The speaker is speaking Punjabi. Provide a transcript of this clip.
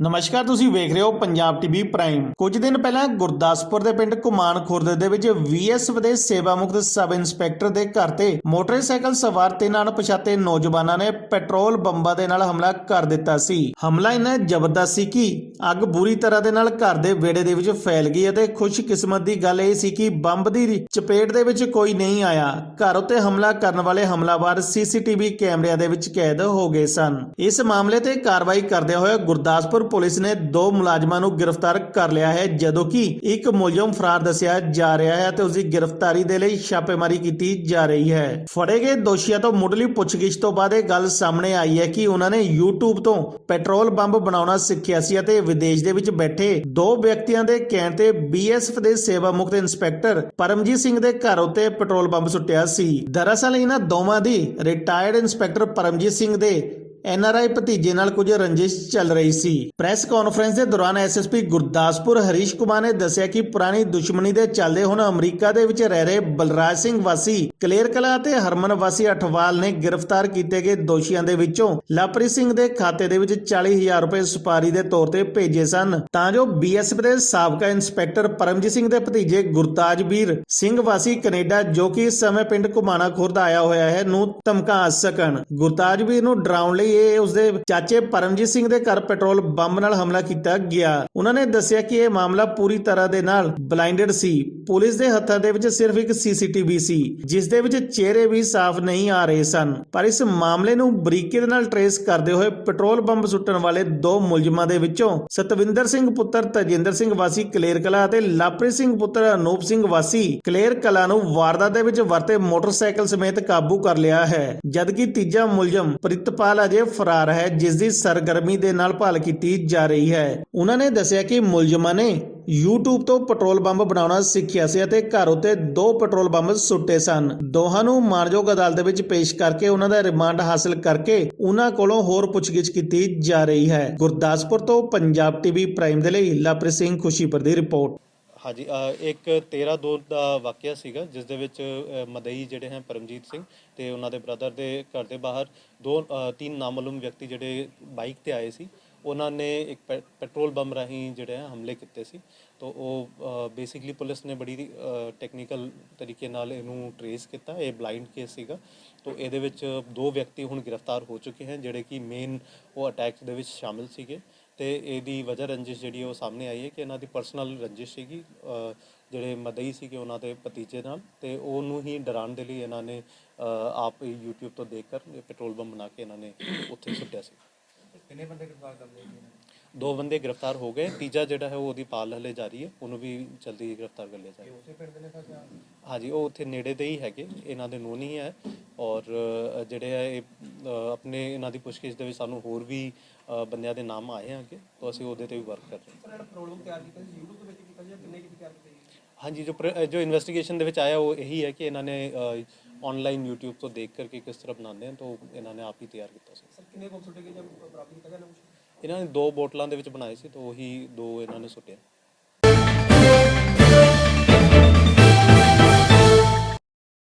ਨਮਸਕਾਰ, ਤੁਸੀਂ ਵੇਖ ਰਹੇ ਹੋ ਪੰਜਾਬ ਟੀਵੀ ਪ੍ਰਾਈਮ। ਕੁਝ ਦਿਨ ਪਹਿਲਾਂ ਗੁਰਦਾਸਪੁਰ ਦੇ ਪਿੰਡ ਕੁਮਾਨ ਖੁਰਦ ਦੇ ਵਿੱਚ ਵੀਐਸਐਫ ਦੇ ਸੇਵਾ ਮੁਕਤ ਸਬ ਇੰਸਪੈਕਟਰ ਦੇ ਘਰ ਤੇ ਮੋਟਰਸਾਈਕਲ ਸਵਾਰ ਤਿੰਨ ਅਣਪਛਾਤੇ ਨੌਜਵਾਨਾਂ ਨੇ ਪੈਟਰੋਲ ਬੰਬਾਂ ਦੇ ਨਾਲ ਹਮਲਾ ਕਰ ਦਿੱਤਾ ਸੀ। ਹਮਲਾ ਇੰਨਾ ਜ਼ਬਰਦਸਤ ਸੀ ਕਿ ਅੱਗ ਬੁਰੀ ਤਰ੍ਹਾਂ ਦੇ ਨਾਲ ਘਰ ਦੇ ਵਿਹੜੇ ਦੇ ਵਿੱਚ ਫੈਲ ਗਈ ਅਤੇ ਖੁਸ਼ਕਿਸਮਤ ਦੀ ਗੱਲ ਇਹ ਸੀ ਕਿ ਬੰਬ ਦੀ ਚਪੇਟ ਦੇ ਵਿੱਚ ਕੋਈ ਨਹੀਂ ਆਇਆ। ਘਰ ਉੱਤੇ ਹਮਲਾ ਕਰਨ ਵਾਲੇ ਹਮਲਾਵਰ ਸੀਸੀਟੀਵੀ ਕੈਮਰਿਆਂ ਦੇ ਵਿੱਚ ਕੈਦ ਹੋ ਗਏ ਸਨ। ਇਸ ਮਾਮਲੇ ਤੇ ਕਾਰਵਾਈ ਕਰਦੇ ਹੋਏ ਗੁਰਦਾਸਪੁਰ ਪੁਲਿਸ ਨੇ ਦੋ ਮੁਲਾਜ਼ਮਾਂ ਨੂੰ ਗ੍ਰਿਫਤਾਰ ਕਰ ਲਿਆ ਹੈ, ਜਦੋਂ ਕਿ ਇੱਕ ਮੁਲਜ਼ਮ ਫਰਾਰ ਦੱਸਿਆ ਜਾ ਰਿਹਾ ਹੈ ਤੇ ਉਸ ਦੀ ਗ੍ਰਿਫਤਾਰੀ ਦੇ ਲਈ ਛਾਪੇਮਾਰੀ ਕੀਤੀ ਜਾ ਰਹੀ ਹੈ। ਫੜੇ ਗਏ ਦੋਸ਼ੀਆਂ ਤੋਂ ਮੁੱਢਲੀ ਪੁੱਛਗਿੱਛ ਤੋਂ ਬਾਅਦ ਇਹ ਗੱਲ ਸਾਹਮਣੇ ਆਈ ਹੈ ਕਿ ਉਹਨਾਂ ਨੇ YouTube ਤੋਂ ਪੈਟਰੋਲ ਬੰਬ ਬਣਾਉਣਾ ਸਿੱਖਿਆ ਸੀ ਅਤੇ ਵਿਦੇਸ਼ ਦੇ ਵਿੱਚ ਬੈਠੇ ਦੋ ਵਿਅਕਤੀਆਂ ਦੇ ਕਹਿਣ ਤੇ BSF ਦੇ ਸੇਵਾ ਮੁਕਤ ਇੰਸਪੈਕਟਰ ਪਰਮਜੀਤ ਸਿੰਘ ਦੇ ਘਰ ਉੱਤੇ ਪੈਟਰੋਲ ਬੰਬ ਸੁੱਟਿਆ ਸੀ। ਦਰਅਸਲ, ਇਹਨਾਂ ਦੋਵਾਂ ਦੀ ਰਿਟਾਇਰਡ ਇੰਸਪੈਕਟਰ ਪਰਮਜੀਤ ਸਿੰਘ ਦੇ ਐਨਆਰਆਈ ਭਤੀਜੇ ਨਾਲ ਕੁਝ ਰੰਜਿਸ਼ ਚੱਲ ਰਹੀ ਸੀ। ਪ੍ਰੈਸ ਕਾਨਫਰੰਸ ਦੇ ਦੌਰਾਨ ਐਸਐਸਪੀ ਗੁਰਦਾਸਪੁਰ ਹਰੀਸ਼ ਕੁਮਾਰ ਨੇ ਦੱਸਿਆ ਕਿ ਪੁਰਾਣੀ ਦੁਸ਼ਮਣੀ ਦੇ ਚੱਲਦੇ ਹੁਣ ਅਮਰੀਕਾ ਦੇ ਵਿੱਚ ਰਹਿ ਰਹੇ ਬਲਰਾਜ ਸਿੰਘ ਵਾਸੀ, ਕਲੇਰ ਕਲਾ ਅਤੇ ਹਰਮਨ ਵਾਸੀ ਅਠਵਾਲ ਨੇ ਗ੍ਰਿਫਤਾਰ ਕੀਤੇ ਗਏ ਦੋਸ਼ੀਆਂ ਦੇ ਵਿੱਚੋਂ ਲਵਪ੍ਰੀਤ ਸਿੰਘ ਦੇ ਖਾਤੇ ਦੇ ਵਿੱਚ 40000 ਰੁਪਏ ਸੁਪਾਰੀ ਦੇ ਤੌਰ ਤੇ ਭੇਜੇ ਸਨ। ਤਾਂ ਜੋ ਬੀਐਸਐਫ ਦੇ ਸਾਬਕਾ ਇੰਸਪੈਕਟਰ ਪਰਮਜੀਤ ਸਿੰਘ ਦੇ ਭਤੀਜੇ ਗੁਰਤਾਜਵੀਰ ਸਿੰਘ ਵਾਸੀ ਕੈਨੇਡਾ, ਜੋ ਕਿ ਇਸ ਸਮੇਂ ਪਿੰਡ ਕੁਮਾਣਾ ਖੁਰਦ ਆਇਆ ਹੋਇਆ ਹੈ, ਨੂੰ ਧਮਕਾ ਸਕਣ। ਗੁਰਤਾਜਵੀਰ ਨੂੰ ਡਰਾਉਣ ਲਈ ਇਹ ਉਸਦੇ ਚਾਚੇ ਪਰਮਜੀਤ ਸਿੰਘ ਦੇ ਘਰ ਪੈਟਰੋਲ ਬੰਬ ਨਾਲ ਹਮਲਾ ਕੀਤਾ ਗਿਆ। ਉਹਨਾਂ ਨੇ ਦੱਸਿਆ ਕਿ ਇਹ ਮਾਮਲਾ ਪੂਰੀ ਤਰ੍ਹਾਂ ਦੇ ਨਾਲ ਬਲਾਈਂਡਡ ਸੀ। ਪੁਲਿਸ ਦੇ ਹੱਥਾਂ ਦੇ ਵਿੱਚ ਸਿਰਫ ਇੱਕ ਸੀਸੀਟੀਵੀ ਸੀ, ਜਿਸ ਦੇ ਵਿੱਚ ਚਿਹਰੇ ਵੀ ਸਾਫ਼ ਨਹੀਂ ਆ ਰਹੇ ਸਨ। ਪਰ ਇਸ ਮਾਮਲੇ ਨੂੰ ਬਰੀਕੀ ਦੇ ਨਾਲ ਟਰੇਸ ਕਰਦੇ ਹੋਏ ਪੈਟਰੋਲ ਬੰਬ ਸੁੱਟਣ ਵਾਲੇ ਦੋ ਮੁਲਜ਼ਮਾਂ ਦੇ ਵਿੱਚੋਂ ਸਤਵਿੰਦਰ ਸਿੰਘ ਪੁੱਤਰ, ਤਜਿੰਦਰ ਸਿੰਘ ਵਾਸੀ, ਕਲੇਰ ਕਲਾ ਅਤੇ ਲਾਪ੍ਰੀਤ ਸਿੰਘ ਪੁੱਤਰ ਅਨੂਪ ਸਿੰਘ ਵਾਸੀ ਕਲੇਰ ਕਲਾ ਨੂੰ ਵਾਰਦਾਤ ਦੇ ਵਿੱਚ ਵਰਤੇ ਮੋਟਰਸਾਈਕਲ ਸਮੇਤ ਕਾਬੂ ਕਰ ਲਿਆ ਹੈ। ਜਦਕਿ ਤੀਜਾ ਮੁਲਜ਼ਮ ਪ੍ਰਿਤਪਾਲ ਅਜੇ ਫਰਾਰ ਹੈ ਜਿਸ ਦੀ ਸਰਗਰਮੀ ਦੇ ਨਾਲ ਭਾਲ ਕੀਤੀ ਜਾ ਰਹੀ ਹੈ। ਉਹਨਾਂ ਨੇ ਦੱਸਿਆ ਕਿ ਮੁਲਜ਼ਮਾਂ ਨੇ YouTube ਤੋਂ ਪੈਟਰੋਲ ਬੰਬ ਬਣਾਉਣਾ ਸਿੱਖਿਆ ਸੀ ਅਤੇ ਘਰ ਉੱਤੇ ਦੋ ਪੈਟਰੋਲ ਬੰਬ ਸੁੱਟੇ ਸਨ। ਦੋਹਾਂ ਨੂੰ ਮਾਨਯੋਗ ਅਦਾਲਤ ਵਿੱਚ ਪੇਸ਼ ਕਰਕੇ ਉਹਨਾਂ ਦਾ ਰਿਮਾਂਡ ਹਾਸਲ ਕਰਕੇ ਉਹਨਾਂ ਕੋਲੋਂ ਹੋਰ ਪੁੱਛਗਿੱਛ ਕੀਤੀ ਜਾ ਰਹੀ ਹੈ। ਗੁਰਦਾਸਪੁਰ ਤੋਂ ਪੰਜਾਬ ਟੀਵੀ ਪ੍ਰਾਈਮ ਦੇ ਲਈ ਲਵਪ੍ਰੀਤ ਸਿੰਘ ਖੁਸ਼ੀਪੁਰ ਦੀ ਰਿਪੋਰਟ। ਹਾਂਜੀ ਇੱਕ 13 ਦੋ ਦਾ ਵਾਕਿਆ ਸੀਗਾ, ਜਿਸ ਦੇ ਵਿੱਚ ਮਦਈ ਜਿਹੜੇ ਹੈ ਪਰਮਜੀਤ ਸਿੰਘ ਤੇ ਉਹਨਾਂ ਦੇ ਬ੍ਰਦਰ ਦੇ ਘਰ ਦੇ ਬਾਹਰ ਦੋ ਤਿੰਨ ਨਾਮਾਲੂਮ ਵਿਅਕਤੀ ਜਿਹੜੇ ਬਾਈਕ ਤੇ ਆਏ ਸੀ, ਉਹਨਾਂ ਨੇ ਇੱਕ ਪੈ- ਪੈਟਰੋਲ ਬੰਬ ਰਾਹੀਂ ਜਿਹੜੇ ਹੈ ਹਮਲੇ ਕੀਤੇ ਸੀ। ਤੋਂ ਉਹ ਬੇਸਿਕਲੀ ਪੁਲਿਸ ਨੇ ਬੜੀ ਟੈਕਨੀਕਲ ਤਰੀਕੇ ਨਾਲ ਇਹਨੂੰ ਟਰੇਸ ਕੀਤਾ, ਇਹ ਬਲਾਈਂਡ ਕੇਸ ਸੀਗਾ। ਤੋਂ ਇਹਦੇ ਵਿੱਚ ਦੋ ਵਿਅਕਤੀ ਹੁਣ ਗ੍ਰਿਫਤਾਰ ਹੋ ਚੁੱਕੇ ਹਨ ਜਿਹੜੇ ਕਿ ਮੇਨ ਉਹ ਅਟੈਕ ਦੇ ਵਿੱਚ ਸ਼ਾਮਿਲ ਸੀਗੇ। ਤੇ ਇਹਦੀ ਵਜ੍ਹਾ ਰੰਜਿਸ਼ ਜਿਹੜੀ ਉਹ ਸਾਹਮਣੇ ਆਈ ਹੈ ਕਿ ਇਹਨਾਂ ਦੀ ਪਰਸਨਲ ਰੰਜਿਸ਼ ਸੀਗੀ ਜਿਹੜੇ ਮਦਈ ਸੀਗੇ ਉਹਨਾਂ ਦੇ ਭਤੀਜੇ ਨਾਲ ਤੇ ਉਹਨੂੰ ਹੀ ਡਰਾਉਣ ਦੇ ਲਈ ਇਹਨਾਂ ਨੇ ਆਪ YouTube ਤੋਂ ਦੇਖ ਕਰ ਪੈਟਰੋਲ ਬੰਬ ਬਣਾ ਕੇ ਇਹਨਾਂ ਨੇ ਉੱਥੇ ਸੁੱਟਿਆ ਸੀ। ਕਿੰਨੇ ਬੰਦੇ ਗ੍ਰਿਫਤਾਰ ਕਰ ਲਏ ਦੋ ਬੰਦੇ ਗ੍ਰਿਫਤਾਰ ਹੋ ਗਏ ਤੀਜਾ ਜਿਹੜਾ ਹੈ ਉਹ ਉਹਦੀ ਪਾਲ ਹਲੇ ਜਾਰੀ ਹੈ ਉਹਨੂੰ ਵੀ ਜਲਦੀ ਗ੍ਰਿਫਤਾਰ ਕਰ ਲਿਆ ਜਾਏਗਾ ਉਸੇ ਪਿੰਡ ਦੇ ਨੇ ਫਸਿਆ? ਹਾਂਜੀ ਉਹ ਉੱਥੇ ਨੇੜੇ ਦੇ ਹੀ ਹੈਗੇ ਇਹਨਾਂ ਦੇ ਨਹੀਂ ਹੈ ਔਰ ਜਿਹੜੇ ਹੈ ਇਹ ਆਪਣੇ ਇਹਨਾਂ ਦੀ ਪੁੱਛਗਿੱਛ ਦੇ ਵਿੱਚ ਸਾਨੂੰ ਹੋਰ ਵੀ ਬੰਦਿਆਂ ਦੇ ਨਾਮ ਆਏ ਆ ਅੱਗੇ ਤਾਂ ਅਸੀਂ ਉਹਦੇ ਤੇ ਵੀ ਵਰਕ ਕਰ ਰਹੇ ਹਾਂ। ਪ੍ਰੋਬਲਮ ਤਿਆਰ ਕੀਤਾ ਸੀ YouTube ਦੇ ਵਿੱਚ ਕੀਤਾ ਜਾਂ ਕਿੰਨੇ ਕੀ ਤਿਆਰ ਕੀਤਾ ਹਾਂਜੀ ਜੋ ਜੋ ਇਨਵੈਸਟੀਗੇਸ਼ਨ ਦੇ ਵਿੱਚ ਆਇਆ ਉਹ ਇਹੀ ਹੈ ਕਿ ਇਹਨਾਂ ਨੇ ਆਨਲਾਈਨ YouTube ਤੋਂ ਦੇਖ ਕਰਕੇ ਕਿਸ ਤਰ੍ਹਾਂ ਬਣਾਉਂਦੇ ਹਨ ਤਾਂ ਉਹ ਇਹਨਾਂ ਨੇ ਆਪ ਹੀ ਤਿਆਰ ਕੀਤਾ ਸੀ। ਸਰ ਕਿੰਨੇ ਸੁੱਟੇ ਗਏ ਜਾਂ ਬਰਾਬਰ ਕੀਤਾ ਗਿਆ ਨਾ ਇਹਨਾਂ ਨੇ ਦੋ ਬੋਟਲਾਂ ਦੇ ਵਿੱਚ ਬਣਾਏ ਸੀ ਤਾਂ ਉਹੀ ਦੋ ਇਹਨਾਂ ਨੇ ਸੁੱਟਿਆ